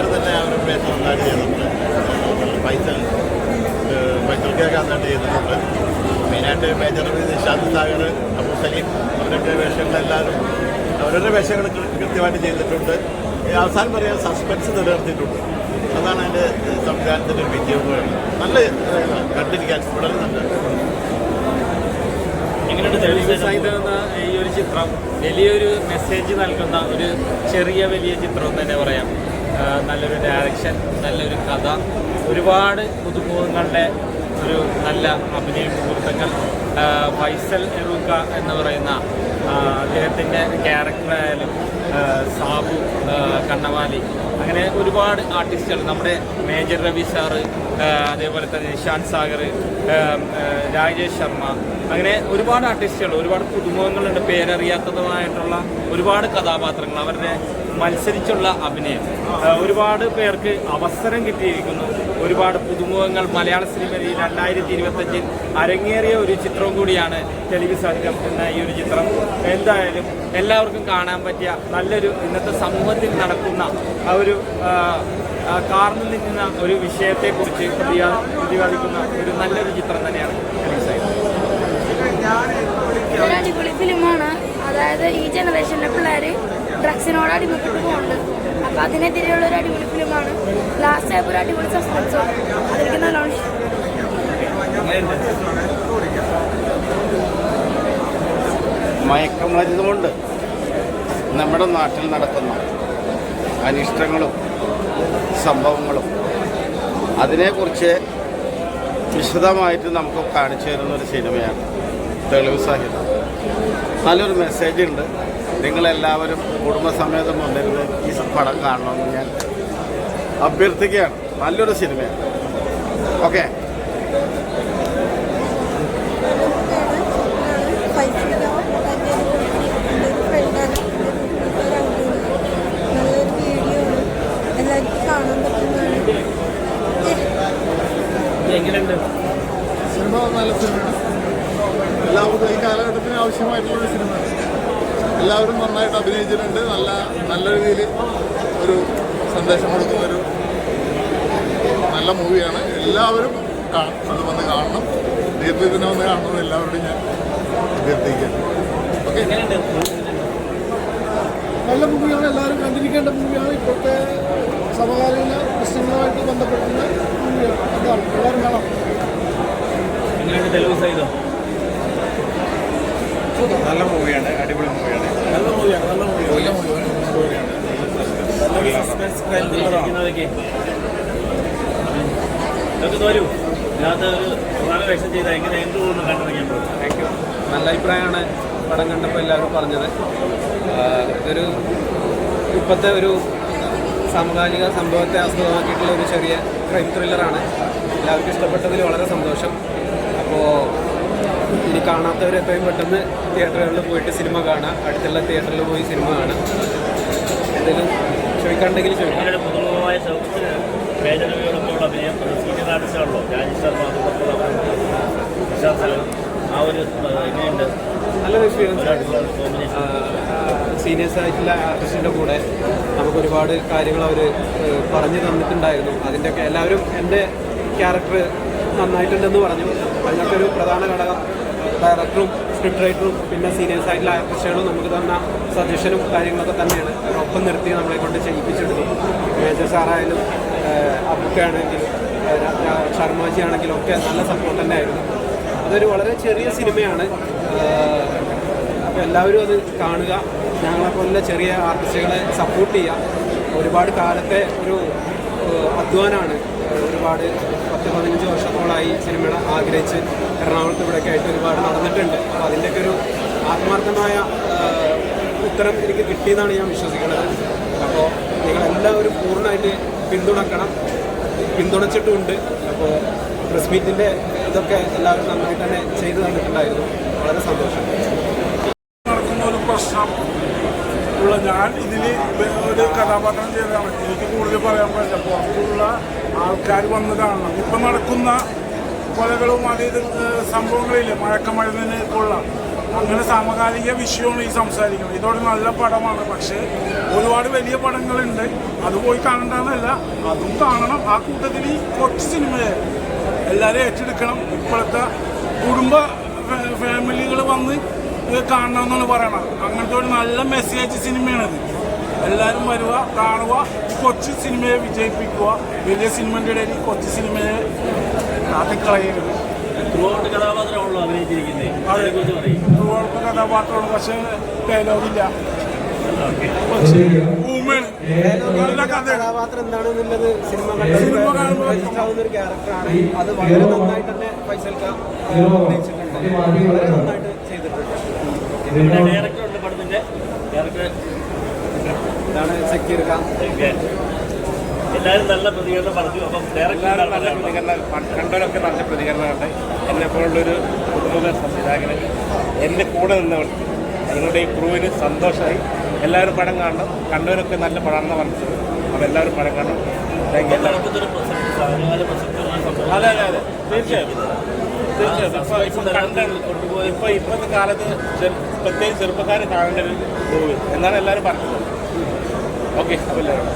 എല്ലാവരും തന്നെ അവർ പേര് നന്നായിട്ട് ചെയ്യുന്നുണ്ട്. പൈത്തൺ പൈസൽ കേൾക്കാൻ നന്നായിട്ട് ചെയ്യുന്നുണ്ട്. മെയിനായിട്ട് മേജർ നിഷാദ് സാഗർ അബു സലീം അവരൊക്കെ വേഷങ്ങളെല്ലാവരും അവരുടെ വേഷങ്ങൾ കൃത്യമായിട്ട് ചെയ്തിട്ടുണ്ട്. ഈ അവസാനം പറയാൻ സസ്പെൻസ് നിലനിർത്തിയിട്ടുണ്ട്. അതാണ് എന്റെ സംവിധാനത്തിന്റെ ഒരു വിജയം നല്ല കണ്ടിരിക്കാൻ വളരെ നല്ല. എങ്ങനെയുണ്ട് ഈ ഒരു ചിത്രം വലിയൊരു മെസ്സേജ് നൽകുന്ന ഒരു ചെറിയ വലിയ ചിത്രം എന്ന് തന്നെ പറയാം. ആ, നല്ലൊരു ഡയറക്ഷൻ നല്ലൊരു കഥ ഒരുപാട് പുതുമുഖങ്ങളുടെ ഒരു നല്ല അഭിനയ മുഹൂർത്തങ്ങൾ ഫൈസൽ എറൂക്ക എന്ന് പറയുന്ന അദ്ദേഹത്തിന്റെ ക്യാരക്ടറായാലും സാബു കണ്ണവാലി അങ്ങനെ ഒരുപാട് ആർട്ടിസ്റ്റുകൾ നമ്മുടെ മേജർ രവി സാറ് അതേപോലെ തന്നെ നിഷാന്ത് സാഗർ രാജേഷ് ശർമ്മ അങ്ങനെ ഒരുപാട് ആർട്ടിസ്റ്റുകൾ ഒരുപാട് പുതുമുഖങ്ങളുണ്ട് പേരറിയാത്തതുമായിട്ടുള്ള ഒരുപാട് കഥാപാത്രങ്ങൾ അവരുടെ മത്സരിച്ചുള്ള അഭിനയം. ഒരുപാട് പേർക്ക് അവസരം കിട്ടിയിരിക്കുന്നു. ഒരുപാട് പുതുമുഖങ്ങൾ മലയാള സിനിമയിൽ രണ്ടായിരത്തി ഇരുപത്തഞ്ചിൽ അരങ്ങേറിയ ഒരു ചിത്രവും കൂടിയാണ് തെലുങ്ക് സാഹിത്യം എന്ന ഈ ഒരു ചിത്രം. എന്തായാലും എല്ലാവർക്കും കാണാൻ പറ്റിയ നല്ലൊരു ഇന്നത്തെ സമൂഹത്തിൽ നടക്കുന്ന ആ ഒരു കാർന്നു നിൽക്കുന്ന ഒരു വിഷയത്തെക്കുറിച്ച് പ്രതിപാ പ്രതിപാദിക്കുന്ന ഒരു നല്ലൊരു ചിത്രം തന്നെയാണ് തെലുങ്ക് സാഹിത്യം. ഇതൊരു അടിപൊളി ഫിലിമാണ്. അതായത് ഈ ജനറേഷനിലെ പിള്ളേർ ഡ്രഗ്സിനോട് അടിമപ്പെട്ട് പോകുന്നുണ്ട് അപ്പോൾ അതിനെതിരെയുള്ള ഒരു അടിപൊളി ഫിലിമാണ്. ലാസ്റ്റ് ആയപ്പോൾ ഒരു അടിപൊളി സസ്പെൻസോ അതെനിക്ക് നല്ലോണം മയക്കുമരുന്നുകൊണ്ട് നമ്മുടെ നാട്ടിൽ നടക്കുന്ന അനിഷ്ടങ്ങളും സംഭവങ്ങളും അതിനെക്കുറിച്ച് വിശദമായിട്ട് നമുക്ക് കാണിച്ചു തരുന്ന ഒരു സിനിമയാണ് തെളിവ് സാഹിത്യം. നല്ലൊരു മെസ്സേജ് ഉണ്ട്. നിങ്ങളെല്ലാവരും കുടുംബസമേതം വന്നിരുന്ന് ഈ പടം കാണണമെന്ന് ഞാൻ അഭ്യർത്ഥിക്കുകയാണ്. നല്ലൊരു സിനിമയാണ്. ഓക്കെ. സിനിമ നല്ല സിനിമയാണ്. എല്ലാവർക്കും ഈ കാലഘട്ടത്തിന് ആവശ്യമായിട്ടുള്ള ഒരു സിനിമയാണ്. എല്ലാവരും നന്നായിട്ട് അഭിനയിച്ചിട്ടുണ്ട്. നല്ല നല്ല രീതിയിൽ ഒരു സന്ദേശം കൊടുക്കുന്ന ഒരു നല്ല മൂവിയാണ്. എല്ലാവരും കാണും. അത് വന്ന് കാണണം. തിയേറ്ററിൽ തന്നെ വന്ന് കാണണം. എല്ലാവരോടും ഞാൻ അഭ്യർത്ഥിക്കാം ഓക്കെ നല്ല മൂവിയാണ്. എല്ലാവരും കണ്ടിരിക്കേണ്ട മൂവിയാണ്. ഇപ്പോഴത്തെ സമകാലീന പ്രശ്നങ്ങളുമായിട്ട് ബന്ധപ്പെടുന്ന മൂവിയാണ് അതാണ് എല്ലാവരും കാണാം എങ്ങനെയുണ്ട് തെലുങ്ക് സാഹിത്യം നല്ല മൂവിയാണ് അടിപൊളി മൂവിയാണ് നല്ല മൂവിയാണ് നല്ല മൂവി നല്ല മൂവിയാണ് ഇരിക്കുന്നതൊക്കെ ഇതൊക്കെ വരൂ ഇതിനകത്ത് ഒരു പ്രധാന ചെയ്ത എങ്ങനെ എന്ത് തോന്നുന്നു കണ്ടിറങ്ങിയ താങ്ക് യു നല്ല അഭിപ്രായമാണ് പടം കണ്ടപ്പോൾ എല്ലാവരും പറഞ്ഞത്. ഒരു ഇതൊരു ഇപ്പോഴത്തെ ഒരു സമകാലിക സംഭവത്തെ ആസ്പദമാക്കിയിട്ടുള്ള ഒരു ചെറിയ ക്രൈം ത്രില്ലറാണ് എല്ലാവർക്കും ഇഷ്ടപ്പെട്ടതിൽ വളരെ സന്തോഷം. അപ്പോൾ ഇനി കാണാത്തവർ എത്രയും പെട്ടെന്ന് തിയേറ്ററുകളിൽ പോയിട്ട് സിനിമ കാണാം. അടുത്തുള്ള തിയേറ്ററിൽ പോയി സിനിമ കാണാം. എന്തെങ്കിലും ചോദിക്കാണ്ടെങ്കിൽ ചോദിക്കാം അങ്ങനെ പുതുമുഖമായ സൗഹൃദത്തിന് വേദനയോടൊപ്പമുള്ള അഭിനയം അത് സീനിയർ ആർട്ടിസ്റ്റാണല്ലോ രാജേഷ് ശർമ്മ അതുപോലുള്ള നിഷാന്ത് സാഗർ ആ ഒരു എങ്ങനെയുണ്ട് നല്ലൊരു എക്സ്പീരിയൻസ് സീനിയേഴ്സ് ആയിട്ടുള്ള ആർട്ടിസ്റ്റിന്റെ കൂടെ നമുക്ക് ഒരുപാട് കാര്യങ്ങൾ അവർ പറഞ്ഞു തന്നിട്ടുണ്ടായിരുന്നു. അതിന്റെയൊക്കെ എല്ലാവരും എന്റെ ക്യാരക്ടർ നന്നായിട്ടുണ്ടെന്ന് പറഞ്ഞു. അതിനൊക്കെ ഒരു പ്രധാന ഘടകം ഡയറക്ടറും സ്ക്രിപ്റ്റ് റൈറ്ററും പിന്നെ സീനിയേഴ്സ് ആയിട്ടുള്ള ആർട്ടിസ്റ്റുകളും നമുക്ക് തന്ന സജഷനും കാര്യങ്ങളൊക്കെ തന്നെയാണ്. ഒപ്പം നിർത്തി നമ്മളെ കൊണ്ട് ചെയ്യിപ്പിച്ചെടുത്തു മേജർ സാറായാലും അബുക്കാണെങ്കിലും ശർമാജി ആണെങ്കിലും ഒക്കെ നല്ല സപ്പോർട്ട് തന്നെ അതൊരു വളരെ ചെറിയ സിനിമയാണ്. അപ്പോൾ എല്ലാവരും അത് കാണുക. ഞങ്ങളെപ്പോലുള്ള ചെറിയ ആർട്ടിസ്റ്റുകളെ സപ്പോർട്ട് ചെയ്യുക. ഒരുപാട് കാലത്തെ ഒരു അധ്വാനമാണ് ഒരുപാട് പത്ത് പതിനഞ്ച് വർഷത്തോളായി സിനിമയുടെ ആഗ്രഹിച്ച് എറണാകുളത്ത് ഇവിടെയൊക്കെ ആയിട്ട് ഒരുപാട് നടന്നിട്ടുണ്ട്. അപ്പോൾ അതിന്റെയൊക്കെ ഒരു ആത്മാർത്ഥമായ ഉത്തരം എനിക്ക് കിട്ടിയെന്നാണ് ഞാൻ വിശ്വസിക്കുന്നത്. അപ്പോൾ നിങ്ങളെല്ലാവരും പൂർണമായിട്ട് പിന്തുണക്കണം. പിന്തുണച്ചിട്ടുമുണ്ട്. അപ്പോൾ പ്രസ് മീറ്റിന്റെ ഇതൊക്കെ എല്ലാവരും നന്നായി തന്നെ ചെയ്തു തന്നിട്ടുണ്ടായിരുന്നു. വളരെ സന്തോഷം. നടക്കുന്ന ഒരു പ്രശ്നം ഉള്ള ഞാൻ ഇതിൽ ഒരു കഥാപാത്രം ചെയ്തതാണ്. എനിക്ക് കൂടുതൽ പറയാൻ പറ്റില്ല. പുറത്തുള്ള ആൾക്കാർ വന്ന് കാണണം ഇപ്പം നടക്കുന്ന കൊലകളും അതീത സംഭവങ്ങളില്ലേ? മഴക്കമരുന്നിന് കൊള്ള. അങ്ങനെ സമകാലിക വിഷയമാണ് ഈ സംസാരിക്കുന്നത്. ഇതോടെ നല്ല പടമാണ്. പക്ഷേ ഒരുപാട് വലിയ പടങ്ങളുണ്ട്. അത് പോയി കാണണ്ടെന്നല്ല. അതും കാണണം. ആ കൂട്ടത്തിൽ കുറച്ച് സിനിമയെ എല്ലാവരും ഏറ്റെടുക്കണം. ഇപ്പോഴത്തെ കുടുംബ ഫാമിലികൾ വന്ന് കാണണം എന്നാണ് പറയണം അങ്ങനത്തെ ഒരു നല്ല മെസ്സേജ് സിനിമയാണിത്. എല്ലാവരും വരിക കാണുക കൊച്ചു സിനിമയെ വിജയിപ്പിക്കുക. വലിയ സിനിമയുടെ ഇടയിൽ ഈ കൊച്ചു സിനിമയെ കഥാപാത്രമാണല്ലോ അഭിനയിച്ചിരിക്കുന്നത് ഒരുപാട് കഥാപാത്രമാണ് പക്ഷേ ഡയലോഗില്ല പക്ഷേ കഥാപാത്രം എന്താണെന്നുള്ളത് സിനിമ സിനിമ കാണുമ്പോൾ ഒരു ക്യാരക്ടറാണ് അത് വളരെ നന്നായിട്ട് തന്നെ വളരെ നന്നായിട്ട് ചെയ്തിട്ടുണ്ട്. ഡയറക്ടർ ഉണ്ട് പടത്തിന്റെ. ഡയറക്ടർ ഇതാണ് സക്കീർ ഖാൻ. എല്ലാവരും നല്ല പ്രതികരണം പറഞ്ഞു. അപ്പം ഡയറക്ടർ നല്ല പ്രതികരണം കണ്ടവരൊക്കെ നല്ല പ്രതികരണമുണ്ട് എന്നെ പോലുള്ളൊരു പുതുമുഖ സംവിധായകന് എന്റെ കൂടെ നിന്നവർ നിങ്ങളുടെ ഈ ക്രൂവിന് സന്തോഷമായി. എല്ലാവരും പടം കാണണം. കണ്ടവരൊക്കെ നല്ല പടമാണെന്ന് പറഞ്ഞത്. അപ്പോൾ എല്ലാവരും പടം കാണണം. താങ്ക് യു അതെ അതെ അതെ. തീർച്ചയായും. തീർച്ചയായും. ഇപ്പോൾ ഇപ്പോൾ കണ്ട ഇപ്പോൾ ഇപ്പോഴത്തെ കാലത്ത് പ്രത്യേകിച്ച് ചെറുപ്പക്കാർ കാണേണ്ട ഒരു മൂവി എന്നാണ് എല്ലാവരും പറഞ്ഞത്. ഓക്കെ അപ്പോൾ എല്ലാവരും.